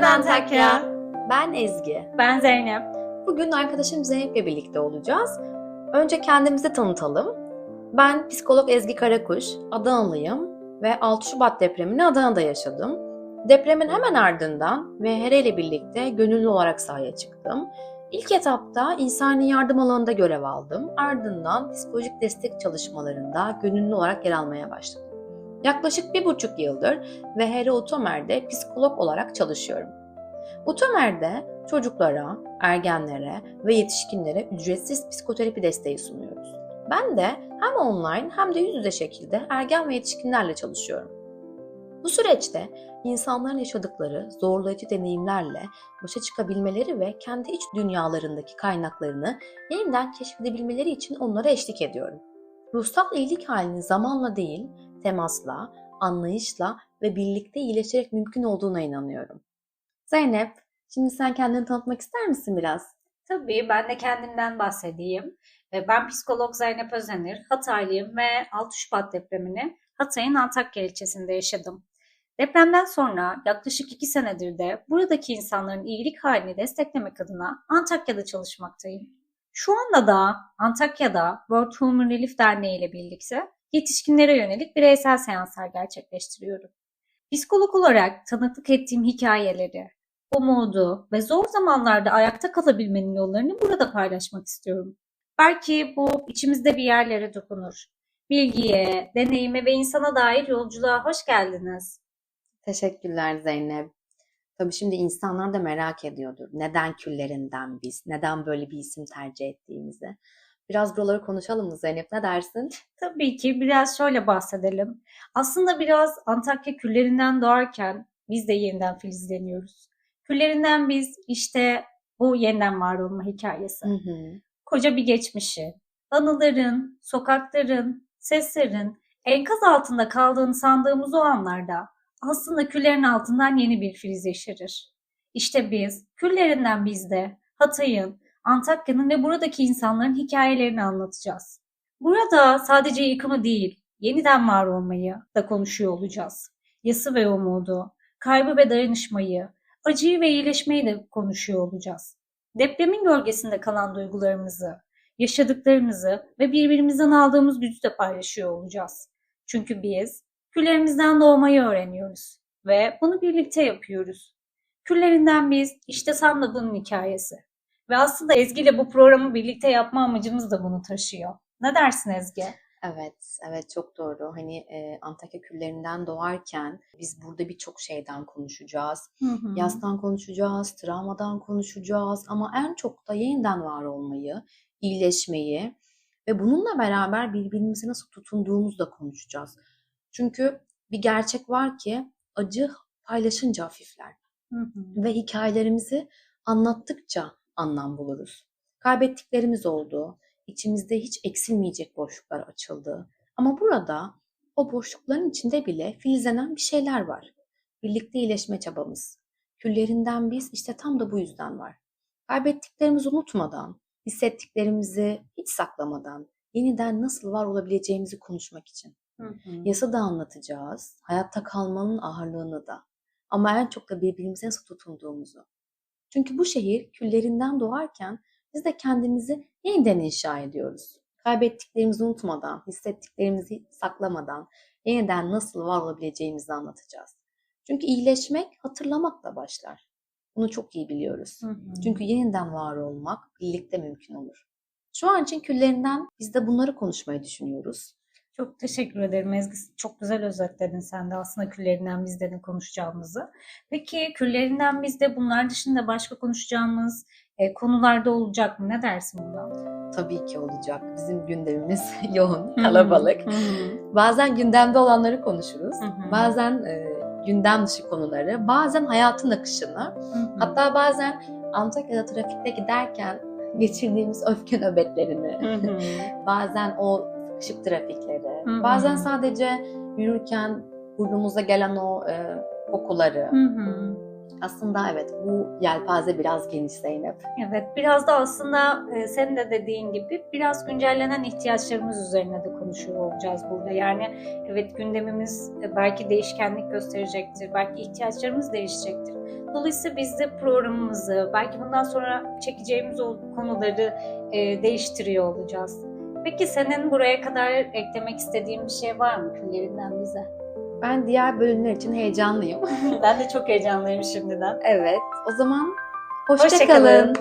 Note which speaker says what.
Speaker 1: Günaydın Antakya.
Speaker 2: Ben Ezgi.
Speaker 1: Ben Zeynep.
Speaker 2: Bugün arkadaşım Zeynep'le birlikte olacağız. Önce kendimizi tanıtalım. Ben psikolog Ezgi Karakuş, Adanalıyım ve 6 Şubat depremini Adana'da yaşadım. Depremin hemen ardından VHR ile birlikte gönüllü olarak sahaya çıktım. İlk etapta insani yardım alanında görev aldım. Ardından psikolojik destek çalışmalarında gönüllü olarak yer almaya başladım. Yaklaşık bir buçuk yıldır VHR Utomer'de psikolog olarak çalışıyorum. Utomer'de çocuklara, ergenlere ve yetişkinlere ücretsiz psikoterapi desteği sunuyoruz. Ben de hem online hem de yüz yüze şekilde ergen ve yetişkinlerle çalışıyorum. Bu süreçte insanların yaşadıkları zorlayıcı deneyimlerle başa çıkabilmeleri ve kendi iç dünyalarındaki kaynaklarını yeniden keşfedebilmeleri için onlara eşlik ediyorum. Ruhsal iyilik halini zamanla değil, temasla, anlayışla ve birlikte iyileşerek mümkün olduğuna inanıyorum. Zeynep, şimdi sen kendini tanıtmak ister misin biraz?
Speaker 1: Tabii ben de kendimden bahsedeyim. Ee, Ben psikolog Zeynep Özenir, Hataylıyım ve 6 Şubat depremini Hatay'ın Antakya ilçesinde yaşadım. Depremden sonra yaklaşık 2 senedir de buradaki insanların iyilik halini desteklemek adına Antakya'da çalışmaktayım. Şu anda da Antakya'da World Human Relief Derneği ile birlikte yetişkinlere yönelik bireysel seanslar gerçekleştiriyorum. Psikolog olarak tanıklık ettiğim hikayeleri, umudu ve zor zamanlarda ayakta kalabilmenin yollarını burada paylaşmak istiyorum. Belki bu içimizde bir yerlere dokunur. Bilgiye, deneyime ve insana dair yolculuğa hoş geldiniz.
Speaker 2: Teşekkürler Zeynep. Tabii şimdi insanlar da merak ediyordur. Neden küllerinden biz? Neden böyle bir isim tercih ettiğimizi? Biraz buraları konuşalım mı Zeynep? Ne dersin?
Speaker 1: Tabii ki biraz şöyle bahsedelim. Aslında biraz Antakya küllerinden doğarken biz de yeniden filizleniyoruz. Küllerinden biz işte bu yeniden var olma hikayesi.
Speaker 2: Hı hı.
Speaker 1: koca bir geçmişi, anıların, sokakların, seslerin enkaz altında kaldığını sandığımız o anlarda aslında küllerin altından yeni bir filiz yeşerir. İşte biz, küllerinden biz de Hatay'ın, Antakya'nın ve buradaki insanların hikayelerini anlatacağız. Burada sadece yıkımı değil, yeniden var olmayı da konuşuyor olacağız. Yası ve umudu, kaybı ve dayanışmayı, acıyı ve iyileşmeyi de konuşuyor olacağız depremin gölgesinde kalan duygularımızı, yaşadıklarımızı ve birbirimizden aldığımız gücü de paylaşıyor olacağız. Çünkü biz küllerimizden doğmayı öğreniyoruz ve bunu birlikte yapıyoruz. Küllerinden biz işte tam bunun hikayesi. Ve aslında Ezgi ile bu programı birlikte yapma amacımız da bunu taşıyor. Ne dersin Ezgi?
Speaker 2: Evet, evet çok doğru. Hani e, Antakya küllerinden doğarken biz burada birçok şeyden konuşacağız.
Speaker 1: Hı hı.
Speaker 2: Yastan konuşacağız, travmadan konuşacağız ama en çok da yeniden var olmayı, iyileşmeyi ve bununla beraber birbirimize nasıl tutunduğumuzu da konuşacağız. Çünkü bir gerçek var ki acı paylaşınca hafifler
Speaker 1: Hı hı.
Speaker 2: ve hikayelerimizi anlattıkça anlam buluruz. Kaybettiklerimiz oldu, içimizde hiç eksilmeyecek boşluklar açıldı. Ama burada o boşlukların içinde bile filizlenen bir şeyler var. Birlikte iyileşme çabamız. Küllerinden biz işte tam da bu yüzden var. Kaybettiklerimizi unutmadan, hissettiklerimizi hiç saklamadan, yeniden nasıl var olabileceğimizi konuşmak için.
Speaker 1: Hı hı.
Speaker 2: Yasa da anlatacağız, hayatta kalmanın ağırlığını da. Ama en çok da birbirimize nasıl tutunduğumuzu. Çünkü bu şehir küllerinden doğarken biz de kendimizi yeniden inşa ediyoruz. Kaybettiklerimizi unutmadan, hissettiklerimizi saklamadan yeniden nasıl var olabileceğimizi anlatacağız. Çünkü iyileşmek hatırlamakla başlar. Bunu çok iyi biliyoruz.
Speaker 1: Hı hı.
Speaker 2: Çünkü yeniden var olmak birlikte mümkün olur. Şu an için küllerinden biz de bunları konuşmayı düşünüyoruz.
Speaker 1: Çok teşekkür ederim Ezgi. Çok güzel özetledin sen de aslında küllerinden bizde ne konuşacağımızı. Peki küllerinden bizde bunlar dışında başka konuşacağımız e, konularda olacak mı? Ne dersin buna?
Speaker 2: Tabii ki olacak. Bizim gündemimiz yoğun, kalabalık. Bazen gündemde olanları konuşuruz. Bazen e, gündem dışı konuları, bazen hayatın akışını. Hatta bazen Antakya'da trafikte giderken geçirdiğimiz öfke nöbetlerini, bazen o sıkışık trafikleri,
Speaker 1: Hı hı.
Speaker 2: bazen sadece yürürken burnumuza gelen o e, kokuları.
Speaker 1: Hı hı.
Speaker 2: Aslında evet bu yelpaze biraz geniş Zeynep.
Speaker 1: Evet, biraz da aslında e, senin de dediğin gibi biraz güncellenen ihtiyaçlarımız üzerine de konuşuyor olacağız burada. Yani evet gündemimiz e, belki değişkenlik gösterecektir, belki ihtiyaçlarımız değişecektir. Dolayısıyla biz de programımızı, belki bundan sonra çekeceğimiz konuları e, değiştiriyor olacağız. Peki senin buraya kadar eklemek istediğin bir şey var mı küllerinden bize?
Speaker 2: Ben diğer bölümler için heyecanlıyım.
Speaker 1: ben de çok heyecanlıyım şimdiden.
Speaker 2: evet. O zaman
Speaker 1: Hoşça
Speaker 2: hoşça kalın.
Speaker 1: kalın.